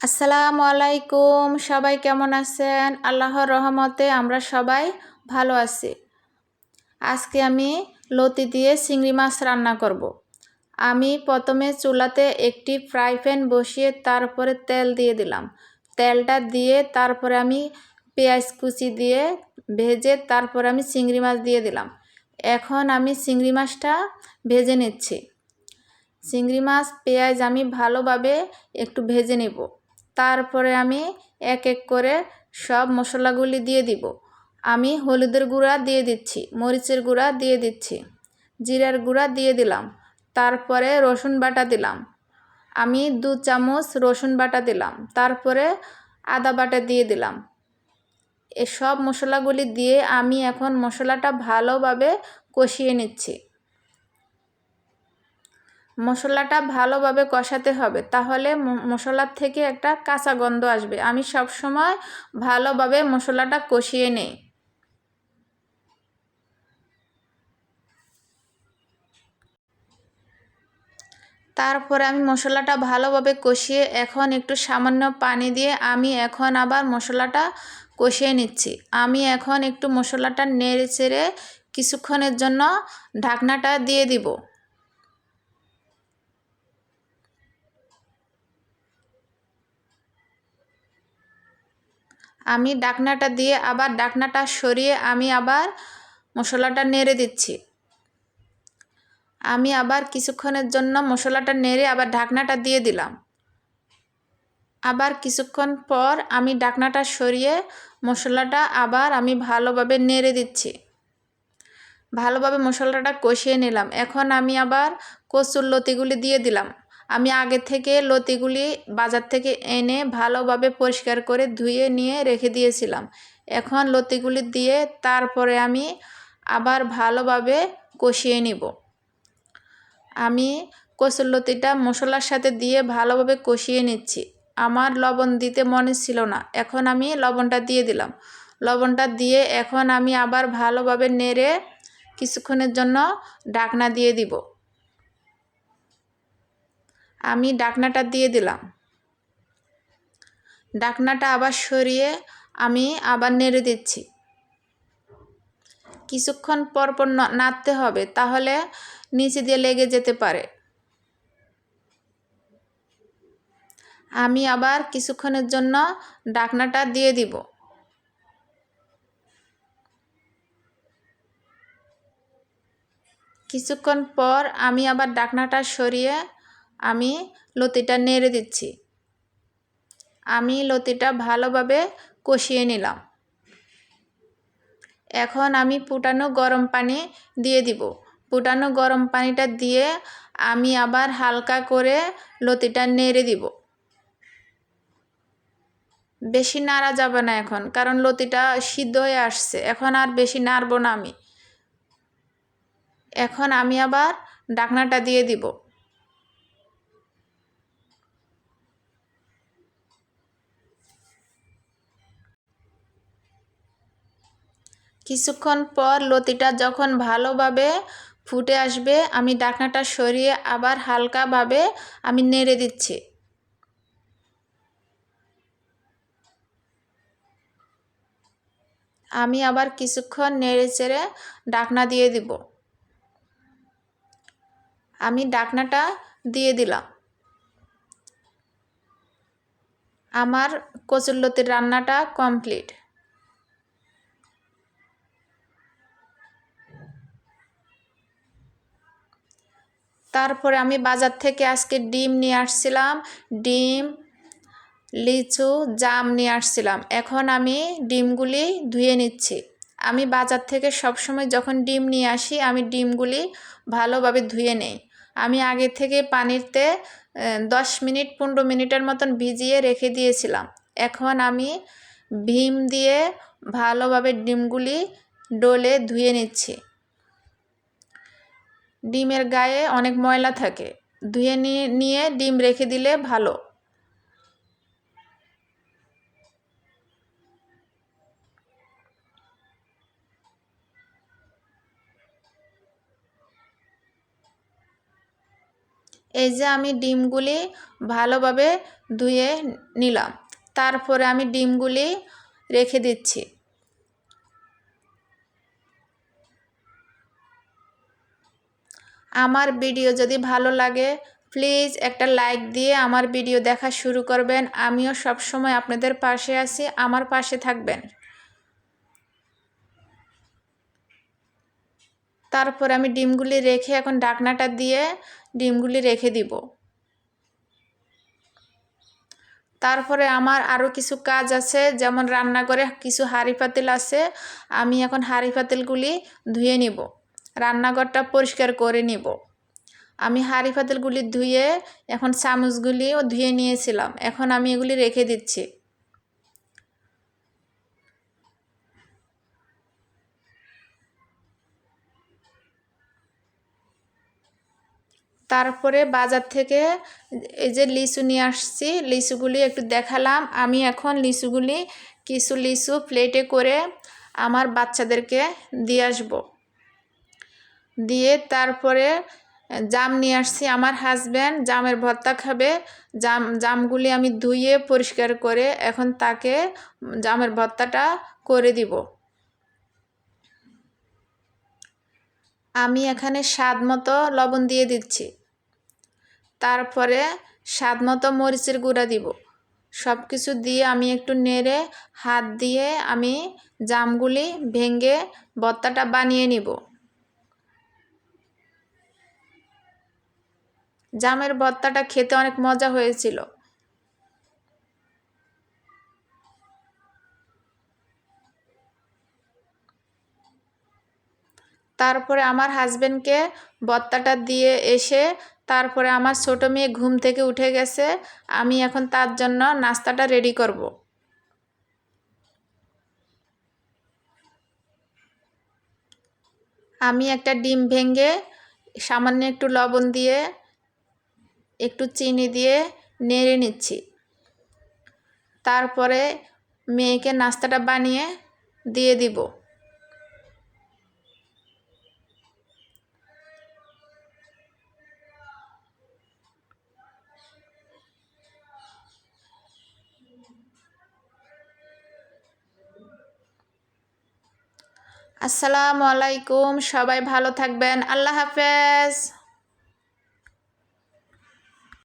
আসসালামু আলাইকুম। সবাই কেমন আছেন? আল্লাহর রহমতে আমরা সবাই ভালো আছি। আজকে আমি লতি দিয়ে চিংড়ি মাছ রান্না করব। আমি প্রথমে চুলাতে একটি ফ্রাই প্যান বসিয়ে তারপরে তেল দিয়ে দিলাম। তেলটা দিয়ে তারপরে আমি পেঁয়াজ কুচি দিয়ে ভেজে তারপরে আমি চিংড়ি মাছ দিয়ে দিলাম। এখন আমি চিংড়ি মাছটা ভেজে নিচ্ছি। চিংড়ি মাছ, পেঁয়াজ আমি ভালোভাবে একটু ভেজে নেব। তারপরে আমি এক এক করে সব মশলাগুলি দিয়ে দিব। আমি হলুদের গুঁড়া দিয়ে দিচ্ছি, মরিচের গুঁড়া দিয়ে দিচ্ছি, জিরার গুঁড়া দিয়ে দিলাম, তারপরে রসুন বাটা দিলাম। আমি দু চামচ রসুন বাটা দিলাম, তারপরে আদা বাটা দিয়ে দিলাম। এসব মশলাগুলি দিয়ে আমি এখন মশলাটা ভালোভাবে কষিয়ে নিচ্ছি। মশলাটা ভালোভাবে কষাতে হবে, তাহলে মশলার থেকে একটা কাঁচা গন্ধ আসবে। আমি সব সময় ভালোভাবে মশলাটা কষিয়ে নেই। তারপরে আমি মশলাটা ভালোভাবে কষিয়ে এখন একটু সামান্য পানি দিয়ে আমি এখন আবার মশলাটা কষিয়ে নিচ্ছি। আমি এখন একটু মশলাটা নেড়ে চেড়ে কিছুক্ষণের জন্য ঢাকনাটা দিয়ে দিব। আমি ডাকনাটা দিয়ে আবার ডাকনাটা সরিয়ে আমি আবার মশলাটা নেড়ে দিচ্ছি। আমি আবার কিছুক্ষণের জন্য মশলাটা নেড়ে আবার ঢাকনাটা দিয়ে দিলাম। আবার কিছুক্ষণ পর আমি ডাকনাটা সরিয়ে মশলাটা আবার আমি ভালোভাবে নেড়ে দিচ্ছি। ভালোভাবে মশলাটা কষিয়ে নিলাম। এখন আমি আবার কচুর লতিগুলি দিয়ে দিলাম। আমি আগে থেকে লতিগুলি বাজার থেকে এনে ভালোভাবে পরিষ্কার করে ধুয়ে নিয়ে রেখে দিয়েছিলাম। এখন লতিগুলি দিয়ে তারপরে আমি আবার ভালোভাবে কষিয়ে নিব। আমি কচুর লতিটা মশলার সাথে দিয়ে ভালোভাবে কষিয়ে নিচ্ছি। আমার লবণ দিতে মনে ছিল না। এখন আমি লবণটা দিয়ে দিলাম। লবণটা দিয়ে এখন আমি আবার ভালোভাবে নেড়ে কিছুক্ষণের জন্য ডাকনা দিয়ে দিব। আমি ডাকনাটা দিয়ে দিলাম। ডাকনাটা আবার সরিয়ে আমি আবার নেড়ে দিচ্ছি। কিছুক্ষণ পর পর নাড়তে হবে, তাহলে নিচে দিয়ে লেগে যেতে পারে। আমি আবার কিছুক্ষণের জন্য ডাকনাটা দিয়ে দিব। কিছুক্ষণ পর আমি আবার ডাকনাটা সরিয়ে আমি লতিটা নেড়ে দিচ্ছি। আমি লতিটা ভালোভাবে কষিয়ে নিলাম। এখন আমি ফুটানো গরম পানি দিয়ে দিব। ফুটানো গরম পানিটা দিয়ে আমি আবার হালকা করে লতিটা নেড়ে দিব। বেশি নাড়া যাবে না এখন, কারণ লতিটা সিদ্ধ হয়ে আসছে। এখন আর বেশি নাড়বো না আমি। এখন আমি আবার ডাকনাটা দিয়ে দিব। কিছুক্ষণ পর লতিটা যখন ভালোভাবে ফুটে আসবে, আমি ডাকনাটা সরিয়ে আবার হালকাভাবে আমি নেড়ে দিচ্ছি। আমি আবার কিছুক্ষণ নেড়ে চেড়ে ডাকনা দিয়ে দিব। আমি ডাকনাটা দিয়ে দিলাম। আমার কচুরলতির রান্নাটা কমপ্লিট। তারপরে আমি বাজার থেকে আজকে ডিম নিয়ে আসছিলাম। ডিম, লিচু, জাম নিয়ে আসছিলাম। এখন আমি ডিমগুলি ধুয়ে নিচ্ছি। আমি বাজার থেকে সবসময় যখন ডিম নিয়ে আসি, আমি ডিমগুলি ভালোভাবে ধুয়ে নেই। আমি আগে থেকে পানিতে দশ মিনিট, পনেরো মিনিটের মতন ভিজিয়ে রেখে দিয়েছিলাম। এখন আমি ভীম দিয়ে ভালোভাবে ডিমগুলি ডলে ধুয়ে নিচ্ছি। ডিমের গায়ে অনেক ময়লা থাকে। ধুয়ে নিয়ে ডিম রেখে দিলে ভালো। এই যে আমি ডিমগুলি ভালোভাবে ধুয়ে নিলাম। তারপরে আমি ডিমগুলি রেখে দিচ্ছি। আমার ভিডিও যদি ভালো লাগে প্লিজ একটা লাইক দিয়ে আমার ভিডিও দেখা শুরু করবেন। আমিও সবসময় আপনাদের পাশে আছি, আমার পাশে থাকবেন। তারপর আমি ডিমগুলি রেখে এখন ডাকনাটা দিয়ে ডিমগুলি রেখে দিব। তারপরে আমার আরও কিছু কাজ আছে, যেমন রান্নাঘরে কিছু হাঁড়ি পাতিল আছে, আমি এখন হাঁড়ি পাতিলগুলি ধুয়ে নিব। রান্নাঘরটা পরিষ্কার করে নিব। আমি হাঁড়ি পাতিলগুলি ধুয়ে এখন চামচগুলিও ধুয়ে নিয়েছিলাম। এখন আমি এগুলি রেখে দিচ্ছি। তারপরে বাজার থেকে এই যে লিচু নিয়ে আসছি, লিচুগুলি একটু দেখালাম। আমি এখন লিচুগুলি কিছু লিচু প্লেটে করে আমার বাচ্চাদেরকে দিয়ে আসব। দিয়ে তারপরে জাম নিয়ে আসছি আমার হাজব্যান্ড জামের ভর্তা খাবে। জাম, জামগুলি আমি ধুয়ে পরিষ্কার করে এখন তাকে জামের ভর্তাটা করে দিব। আমি এখানে স্বাদ মতো লবণ দিয়ে দিচ্ছি। তারপরে স্বাদ মতো মরিচের গুঁড়া দিব। সব কিছু দিয়ে আমি একটু নেড়ে হাত দিয়ে আমি জামগুলি ভেঙে ভর্তাটা বানিয়ে নিব। জামের ভর্তাটা খেতে অনেক মজা হয়েছিল। তারপরে আমার হাজব্যান্ডকে ভর্তাটা দিয়ে এসে তারপরে আমার ছোটো মেয়ে ঘুম থেকে উঠে গেছে, আমি এখন তার জন্য নাস্তাটা রেডি করব। আমি একটা ডিম ভেঙে সামান্য একটু লবণ দিয়ে একটু চিনি দিয়ে নেড়ে নিচ্ছি। তারপরে মেয়েকে নাস্তাটা বানিয়ে দিয়ে দিব। আসসালামু আলাইকুম, সবাই ভালো থাকবেন। আল্লাহ হাফেজ।